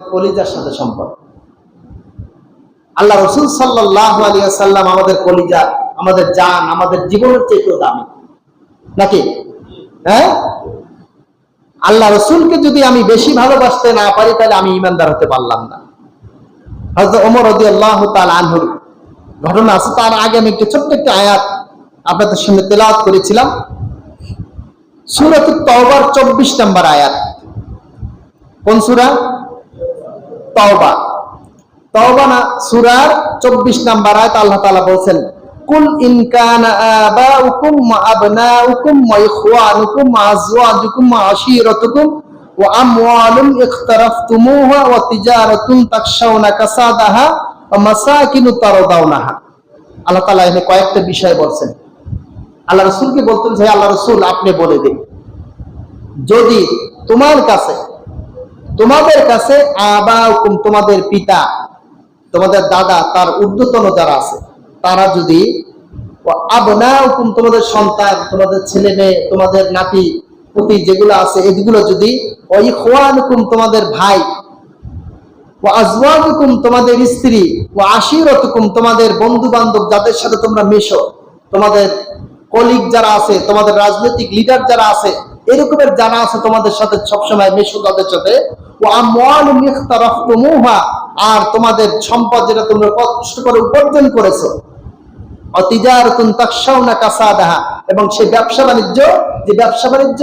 কলিজার সাথে সম্পর্ক। আল্লাহ রসুল সাল্লাহ আমাদের কলিজা, আমাদের জান, আমাদের জীবনের চেয়েও দামি। নাকি? হ্যাঁ? আল্লাহ রসুলকে যদি আমি বেশি ভালোবাসতে না পারি, তাহলে আমি ইমানদার হতে পারলাম না। ঘটনা আছে। তার আগে আমি একটি ছোট্ট একটি আয়াত আপনাদের সামনে তেলাওয়াত করেছিলাম। সুরত চব্বিশ নম্বর আয়াত। কোন সুরা? তওবা। তওবা না, সুরার চব্বিশ নম্বর আয়াত আল্লাহ তাআলা বলছেন, কুল ইন কানা আবাউকুম ওয়া আবনাউকুম ওয়া ইখওয়ানুকুম ওয়া আজওয়াজুকুম ওয়া আশীরাতুকুম ওয়া আমওয়ালুন ইখতারাফতুমুহা ওয়া তিজারাতুন তাখশাউনা কাসাদাহা ওয়া মাসাকিনু তারদাউনাহা। আল্লাহ তাআলা এখানে কয়েকটা বিষয় বলছেন। আল্লাহ রসুলকে বলতেন যে আল্লাহ রসুল, আপনি বলে দিন। যদি তোমার কাছে তোমাদের কাছে আবা তোমাদের পিতা, তোমাদের দাদা, তার ঊর্ধ্বতন যারা আছে, তারা যদি তোমাদের সন্তান, তোমাদের ছেলে মেয়ে, তোমাদের নাতি, পুতি যেগুলো আছে, এগুলো যদি ওই খোয়ান হুকুম তোমাদের ভাই ও আজওয়াজুকুম তোমাদের স্ত্রী ও আশিরতুকুম তোমাদের বন্ধু বান্ধব যাদের সাথে তোমরা মেশো, তোমাদের কলিগ যারা আছে, তোমাদের রাজনৈতিক লিডার যারা আছে, এরকমের যারা আছে তোমাদের সাথে সবসময় মেশো তাদের সাথে আর তোমাদের সম্পদ যেটা তোমরা কষ্ট করে উপার্জন করেছ এবং সেই ব্যবসা বাণিজ্য, যে ব্যবসা বাণিজ্য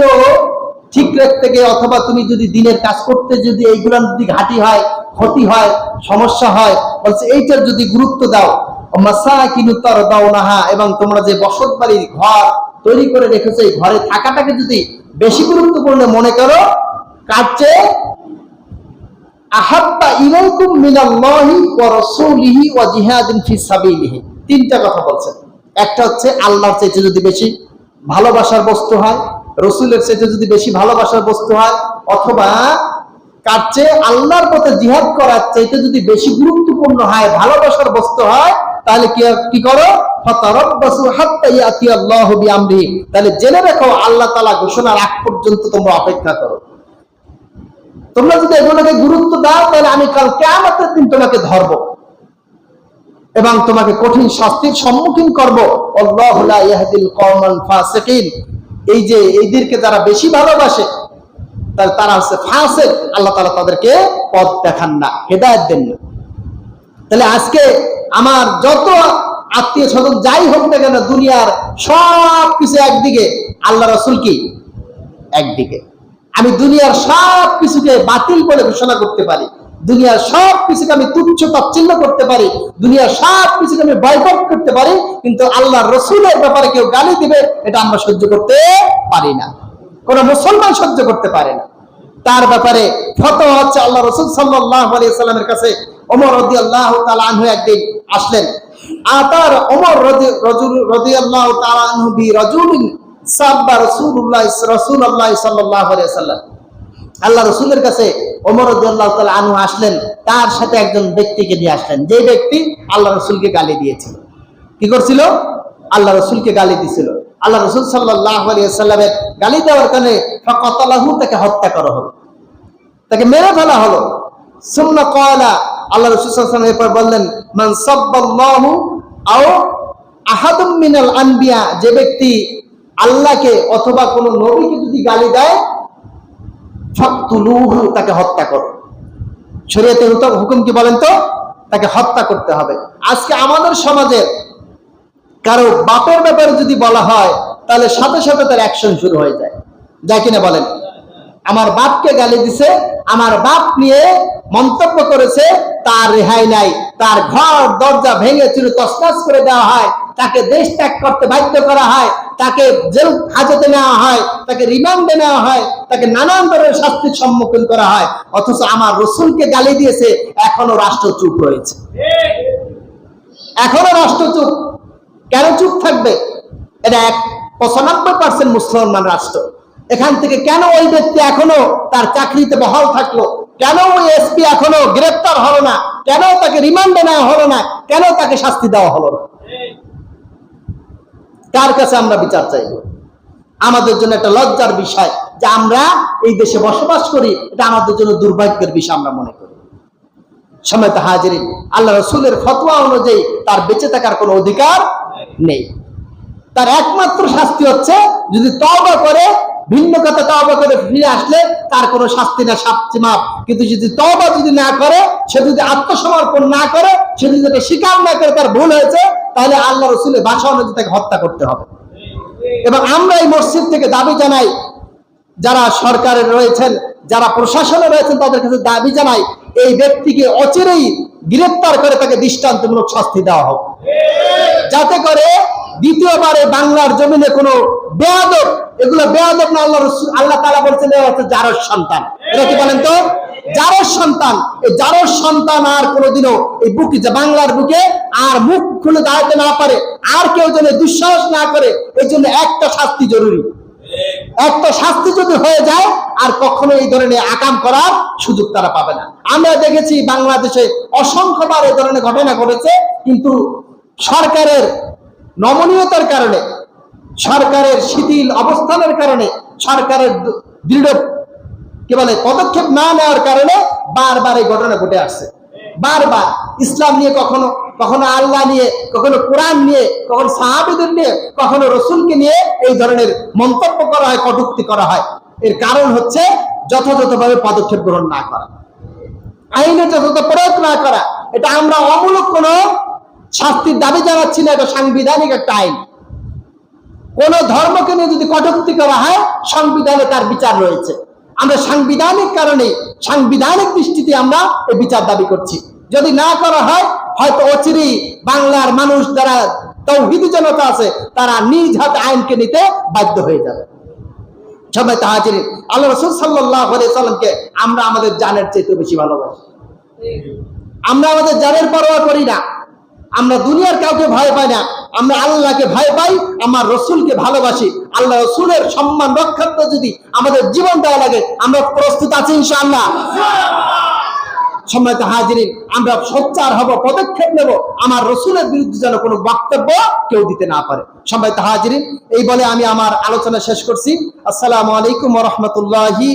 ঠিক রাখতে গিয়ে অথবা তুমি যদি দিনের কাজ করতে যদি এইগুলোর যদি ঘাটি হয়, ক্ষতি হয়, সমস্যা হয়, বলছে এইটার যদি গুরুত্ব দাও মাসাকিনু তারদাউনাহা, এবং তোমরা যে বসত বাড়ির ঘর তৈরি করে রেখেছো, এই ঘরে থাকাটাকে যদি বেশি গুরুত্বপূর্ণ মনে করো চেয়ে আহাব্বা ইলাইকুম মিনাল্লাহি ওয়া রাসূলিহি ওয়া জিহাদিন ফি সাবিলিহি। তিনটা কথা বলছেন। একটা হচ্ছে, আল্লাহর চাইতে যদি বেশি ভালোবাসার বস্তু হয়, রসুলের চাইতে যদি বেশি ভালোবাসার বস্তু হয়, অথবা কার চেয়ে আল্লাহর পথে জিহাদ করার চাইতে যদি বেশি গুরুত্বপূর্ণ হয়, ভালোবাসার বস্তু হয়, তাহলে কি কি করো? তাহলে জেনে রাখো, আল্লাহ তাআলা ঘোষণার আগ পর্যন্ত তোমরা অপেক্ষা করো। তোমরা যদি এগুলোকে গুরুত্ব দাও, তাহলে আমি কাল কেয়ামতের দিন তোমাকে ধরবো। এবং তোমাকে কঠিন শাস্তির সম্মুখীন করব। এই যে এইদেরকে যারা বেশি ভালোবাসে তাহলে তারা হচ্ছে ফাসেক। আল্লাহ তাআলা তাদেরকে পথ দেখান না, হেদায়েত দেন না। তাহলে আজকে আমার যত আত্মীয় স্বজন যাই হোক না কেন, দুনিয়ার সব কিছু একদিকে। আল্লাহ রসুল কি? একদিকে। আমি দুনিয়ার সব কিছুকে বাতিল বলে ঘোষণা করতে পারি। দুনিয়ার সব কিছুকে আমি তুচ্ছ তাচ্ছিল্য করতে পারি। দুনিয়ার সব কিছুকে আমি বয়কট করতে পারি। কিন্তু আল্লাহ রসুলের ব্যাপারে কেউ গালি দিবে, এটা আমরা সহ্য করতে পারি না। কোন মুসলমান সহ্য করতে পারে না। তার ব্যাপারে ফতোয়া হচ্ছে আল্লাহ রসুল সাল্লাহ সাল্লামের কাছে। ওমর রদি আল্লাহ আনহু একদিন আসলেন। আতার ওমর রদি রজুল রদি আল্লাহ আনহু বি রজুলিন সাব্বা রসুল্লাহ রসুল্লাহ সাল্লাহ সাল্লাম। আল্লাহ রসুলের কাছে ওমর রদিয়াল্লাহ তাআলা আনহু আসলেন, তার সাথে একজন ব্যক্তিকে নিয়ে আসলেন। যে ব্যক্তি আল্লাহ রসুলকে গালি দিয়েছিল। কি করছিল? আল্লাহ রসুলকে গালি দিছিল। আল্লাহ রসুল সাল্লাহ সাল্লামের গালি দেওয়ার কারণে ফকতালাহু, তাকে হত্যা করা হলো। তাকে মেরে ফেলা হলো। সুন্না কয়লা আল্লাহ রসুল সাল্লাম এরপর বললেন, মান সাব্বাল্লাহু আও আহাদুম মিনাল আনবিয়া যে ব্যক্তি আল্লাহকে অথবা কোন নবীকে যদি গালি দেয় তাকে হত্যা করো। শরীয়তে হুকুম কি বলেন তো? তাকে হত্যা করতে হবে। আজকে আমাদের সমাজে কারও বাপের ব্যাপারে যদি বলা হয়, তাহলে সাথে সাথে তার অ্যাকশন শুরু হয়ে যায়। যা কিনা বলেন? আমার বাপকে গালি দিছে, আমার বাপ নিয়ে মন্তব্য করেছে, তার রেহাই নাই, তার ঘর দরজা ভেঙে চুর তসনাস করে দেওয়া হয়, তাকে দেশ ত্যাগ করতে বাধ্য করা হয় তাকে জেল হাজতে নেওয়া হয়, তাকে রিমান্ডে নেওয়া হয়, তাকে নানান ধরনের শাস্তির সম্মুখীন করা হয়। অথচ আমার রসুলকে গালি দিয়েছে, এখনও রাষ্ট্র চুপ রয়েছে। এখনও রাষ্ট্র চুপ। কেন চুপ থাকবে? এটা এক পঁচানব্বই পার্সেন্ট মুসলমান রাষ্ট্র। এখান থেকে কেন ওই ব্যক্তি এখনও তার চাকরিতে বহাল থাকল? কেন ওই এসপি এখনও গ্রেপ্তার হলো না? কেন তাকে রিমান্ডে নেওয়া হলো না? কেন তাকে শাস্তি দেওয়া হলো না? কার কাছে আমরা বিচার চাইব? আমাদের জন্য একটা লজ্জার বিষয় যে আমরা এই দেশে বসবাস করি, এটা আমাদের জন্য দুর্ভাগ্যের বিষয় আমরা মনে করি। সময় হাজিরিন, আল্লাহ রসুলের ফতোয়া অনুযায়ী তার বেঁচে থাকার কোনো অধিকার নেই। তার একমাত্র শাস্তি হচ্ছে, যদি তওবা করে, ভিন্ন কথা তওবা করে ফিরে আসলে তার কোনো শাস্তি না, শাস্তি মাপ কিন্তু যদি তবা যদি না করে, সে যদি আত্মসমর্পণ না করে, সে যদি স্বীকার না করে তার ভুল হয়েছে তাহলে আল্লাহ রসুলের বাসা অনুযায়ী তাকে হত্যা করতে হবে। এবং আমরা এই মসজিদ থেকে দাবি জানাই, যারা সরকারে রয়েছেন, যারা প্রশাসনে রয়েছেন, তাদের কাছে দাবি জানাই, এই ব্যক্তিকে অচিরেই গ্রেপ্তার করে তাকে দৃষ্টান্তমূলক শাস্তি দেওয়া হোক। যাতে করে দ্বিতীয়বারে বাংলার জমিনে কোনো বেয়াদব, এগুলো বেয়াদব না, আল্লাহ আল্লাহ তালা বলছেন, এরা জারস সন্তান। এটা কি বলেন তো? জারস সন্তান, এই জারস সন্তান আর কোনোদিনও এই বুকে বাংলার বুকে আর মুখ খুলে দাঁড়াতে না পারে, আর কেউ যেন দুঃসাহস না করে এই জন্য একটা শাস্তি জরুরি। একটা শাস্তি যদি হয়ে যায়, আর কখনো এই ধরনের আকাম করার সুযোগ তারা পাবে না। আমরা দেখেছি বাংলাদেশে অসংখ্যবার এই ধরনের ঘটনা ঘটেছে, কিন্তু সরকারের নমনীয়তার কারণে, সরকারের শিথিল অবস্থানের কারণে, সরকারের দৃঢ় কি বলে, পদক্ষেপ না নেওয়ার কারণে বারবার এই ঘটনা ঘটে আসছে। বারবার ইসলাম নিয়ে কখনো কখনো আল্লাহ নিয়ে, কখনো কোরআন নিয়ে, কখনো সাহাবিদের নিয়ে, কখনো রসুলকে নিয়ে এই ধরনের মন্তব্য করা হয়, কটুক্তি করা হয়। এর কারণ হচ্ছে যথাযথভাবে পদক্ষেপ গ্রহণ না করা। আইনের যথাযথ প্রয়োগ না করা। এটা আমরা অমূলক কোনো শাস্তির দাবি জানাচ্ছি না, এটা সাংবিধানিক একটা আইন। কোন ধর্মকে নিয়ে যদি কটুক্তি করা হয়, সংবিধানে তার বিচার রয়েছে। আমরা সাংবিধানিক কারণে, সাংবিধানিক দৃষ্টিতে আমরা এই বিচার দাবি করছি। যদি না করা হয়, হয়তো অচিরেই বাংলার মানুষ যারা তৌহিদি জনতা আছে, তারা নিজ হাতে আইনকে নিতে বাধ্য হয়ে যাবে। সবাই তাহাজির আল্লাহ রসুল সাল্লাহ সাল্লামকে আমরা আমাদের জানের চেয়ে বেশি ভালোবাসি। আমরা আমাদের জানের পরোয়া করি না। আমরা দুনিয়ার কাউকে ভয় পাই না। আমরা আল্লাহকে ভয় পাই, আমার রসুলকে ভালোবাসি। আল্লাহ রসুলের সম্মান রক্ষার্থে যদি আমাদের জীবন দেওয়া লাগে, আমরা প্রস্তুত আছি ইনশাআল্লাহ। সম্মানিত হাজিরিন, আমরা সোচ্চার হব, পদক্ষেপ নেব। আমার রসুলের বিরুদ্ধে যেন কোনো বক্তব্য কেউ দিতে না পারে। সম্মানিত হাজিরিন, এই বলে আমি আমার আলোচনা শেষ করছি। আসসালামু আলাইকুম রহমতুল্লাহি